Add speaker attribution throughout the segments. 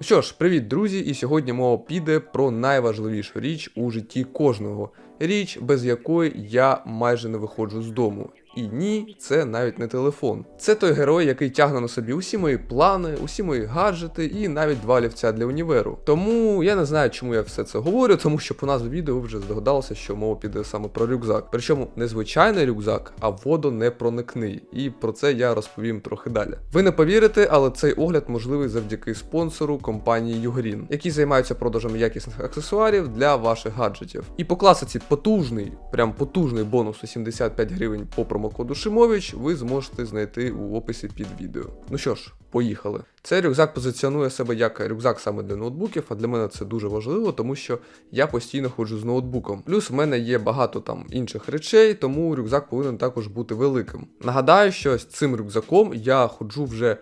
Speaker 1: Що ж, привіт, друзі! І сьогодні мова піде про найважливішу річ у житті кожного. Річ, без якої я майже не виходжу з дому. І ні, це навіть не телефон. Це той герой, який тягне на собі усі мої плани, усі мої гаджети і навіть два лівця для універу. Тому я не знаю, чому я все це говорю, тому що по назві відео вже здогадалися, що мова піде саме про рюкзак. Причому не звичайний рюкзак, а водонепроникний. І про це я розповім трохи далі. Ви не повірите, але цей огляд можливий завдяки спонсору компанії Югрін, які займаються продажем якісних аксесуарів для ваших гаджетів. І по класиці потужний, прям потужний бонус у 75 гривень по промокоду Шимович ви зможете знайти у описі під відео. Ну що ж, поїхали. Цей рюкзак позиціонує себе як рюкзак саме для ноутбуків, а для мене це дуже важливо, тому що я постійно ходжу з ноутбуком. Плюс в мене є багато там інших речей, тому рюкзак повинен також бути великим. Нагадаю, що з цим рюкзаком я ходжу вже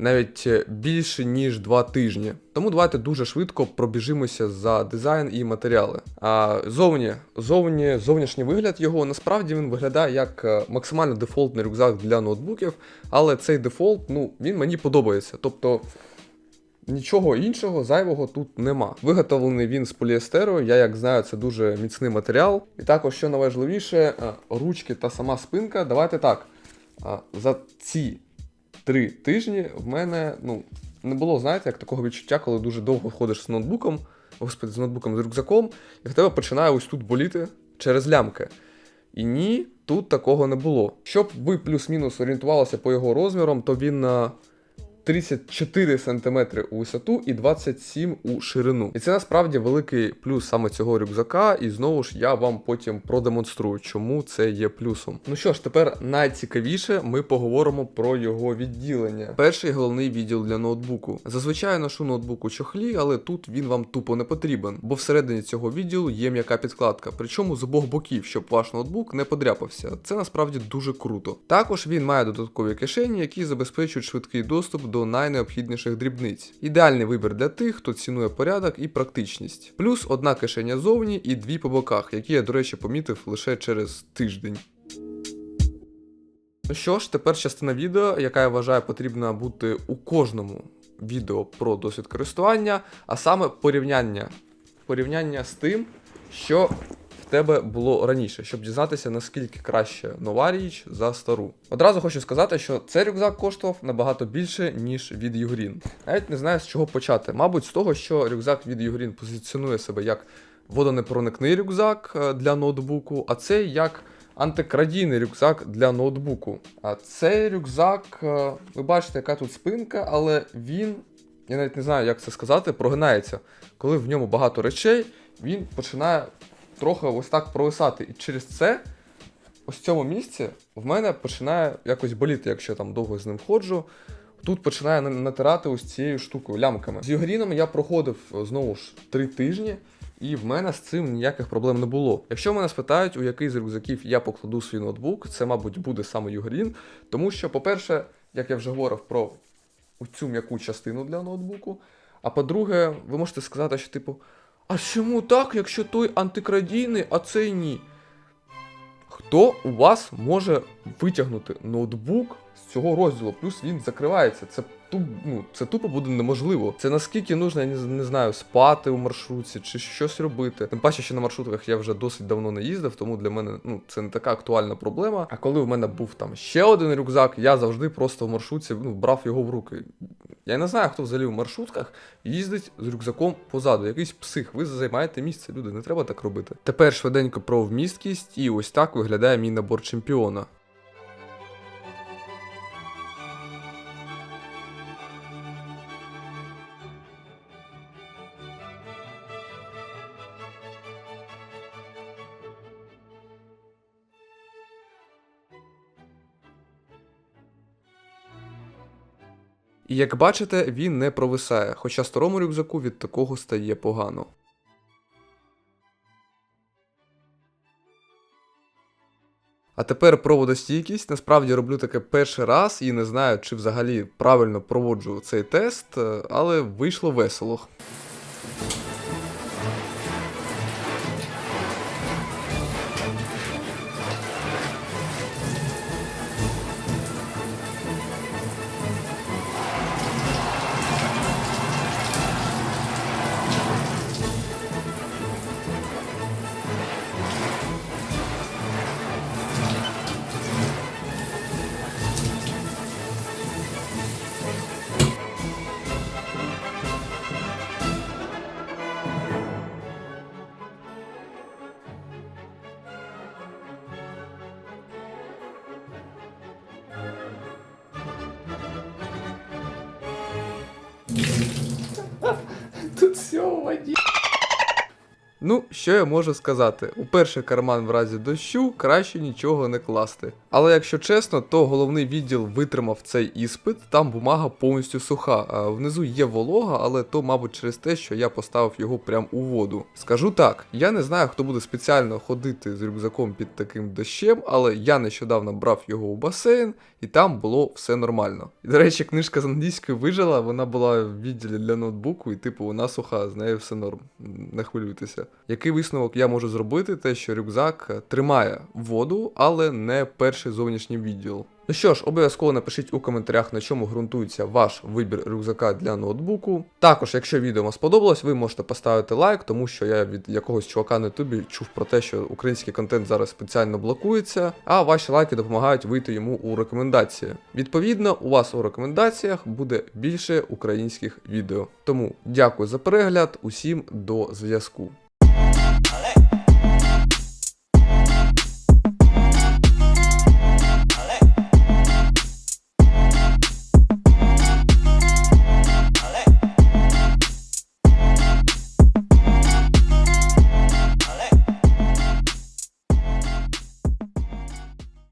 Speaker 1: навіть е, більше ніж два тижні. Тому давайте дуже швидко пробіжимося за дизайн і матеріали. А зовні, зовні, зовнішній вигляд його насправді він виглядає як е, максимально дефолтний рюкзак для ноутбуків, але цей дефолт, ну, він мені подобається. Тобто. Нічого іншого зайвого тут нема. Виготовлений він з поліестеру, я як знаю, це дуже міцний матеріал. І також, що найважливіше, е, ручки та сама спинка. Давайте так. За ці три тижні в мене ну, не було, знаєте, як такого відчуття, коли дуже довго ходиш з ноутбуком, господи, з ноутбуком, з рюкзаком, і в тебе починає ось тут боліти через лямки. І ні, тут такого не було. Щоб ви плюс-мінус орієнтувалися по його розмірам, то він на 34 см у висоту і 27 у ширину. І це насправді великий плюс саме цього рюкзака, і знову ж я вам потім продемонструю, чому це є плюсом. Ну що ж, тепер найцікавіше ми поговоримо про його відділення. Перший головний відділ для ноутбуку. Зазвичай ношу ноутбук у чохлі, але тут він вам тупо не потрібен, бо всередині цього відділу є м'яка підкладка, причому з обох боків, щоб ваш ноутбук не подряпався. Це насправді дуже круто. Також він має додаткові кишені, які забезпечують швидкий доступ до найнеобхідніших дрібниць. Ідеальний вибір для тих, хто цінує порядок і практичність. Плюс одна кишеня зовні і дві по боках, які я, до речі, помітив лише через тиждень. Ну що ж, тепер частина відео, яка я вважаю потрібна бути у кожному відео про досвід користування, а саме порівняння. Порівняння з тим, що тебе було раніше, щоб дізнатися, наскільки краще нова річ за стару. Одразу хочу сказати, що цей рюкзак коштував набагато більше, ніж від Югрін. Навіть не знаю з чого почати. Мабуть, з того, що рюкзак від Югрін позиціонує себе як водонепроникний рюкзак е, для ноутбуку, а цей як антикрадійний рюкзак для ноутбуку. А цей рюкзак, е, ви бачите, яка тут спинка, але він, я навіть не знаю, як це сказати, прогинається. Коли в ньому багато речей, він починає трохи ось так провисати. І через це, ось в цьому місці, в мене починає якось боліти, якщо я там довго з ним ходжу. Тут починає натирати ось цією штукою, лямками. З Югріном я проходив е, знову ж три тижні. І в мене з цим ніяких проблем не було. Якщо мене спитають, у який з рюкзаків я покладу свій ноутбук, це, мабуть, буде саме Югрін. Тому що, по-перше, як я вже говорив про цю м'яку частину для ноутбуку. А по-друге, ви можете сказати, що типу, а чому так, якщо той антикрадійний, а цей ні? Хто у вас може витягнути ноутбук з цього розділу? Плюс він закривається. Це туп, ну, це тупо буде неможливо. Це наскільки нужно, я не, не знаю, спати у маршрутці чи щось робити. Тим паче, що на маршрутках я вже досить давно не їздив, тому для мене ну, це не така актуальна проблема. А коли в мене був там ще один рюкзак, я завжди просто в маршрутці ну, брав його в руки. Я не знаю, хто взагалі в маршрутках їздить з рюкзаком позаду. Якийсь псих. Ви займаєте місце, люди, не треба так робити. Тепер швиденько про вмісткість, і ось так виглядає мій набор чемпіона. І як бачите, він не провисає, хоча старому рюкзаку від такого стає погано. А тепер про водостійкість. Насправді роблю таке перший раз і не знаю, чи взагалі правильно проводжу цей тест, е, але вийшло весело.
Speaker 2: Тут все в воді.
Speaker 1: Ну, що я можу сказати? У перший карман в разі дощу краще нічого не класти. Але якщо чесно, то головний відділ витримав цей іспит, там бумага повністю суха. Внизу є волога, але то, мабуть, через те, що я поставив його прямо у воду. Скажу так, я не знаю, хто буде спеціально ходити з рюкзаком під таким дощем, але я нещодавно брав його у басейн, і там було все нормально. І, до речі, книжка з англійської вижила, вона була в відділі для ноутбуку, і типу вона суха, з нею все норм. Не хвилюйтеся. Який висновок я можу зробити? Те, що рюкзак е, тримає воду, але не перший зовнішній відділ. Ну що ж, обов'язково напишіть у коментарях, на чому ґрунтується ваш вибір рюкзака для ноутбуку. Також, якщо відео вам сподобалось, ви можете поставити лайк, тому що я від якогось чувака на ютубі чув про те, що український контент зараз спеціально блокується, а ваші лайки допомагають вийти йому у рекомендації. Відповідно, у вас у рекомендаціях буде більше українських відео. Тому дякую за перегляд, усім до зв'язку.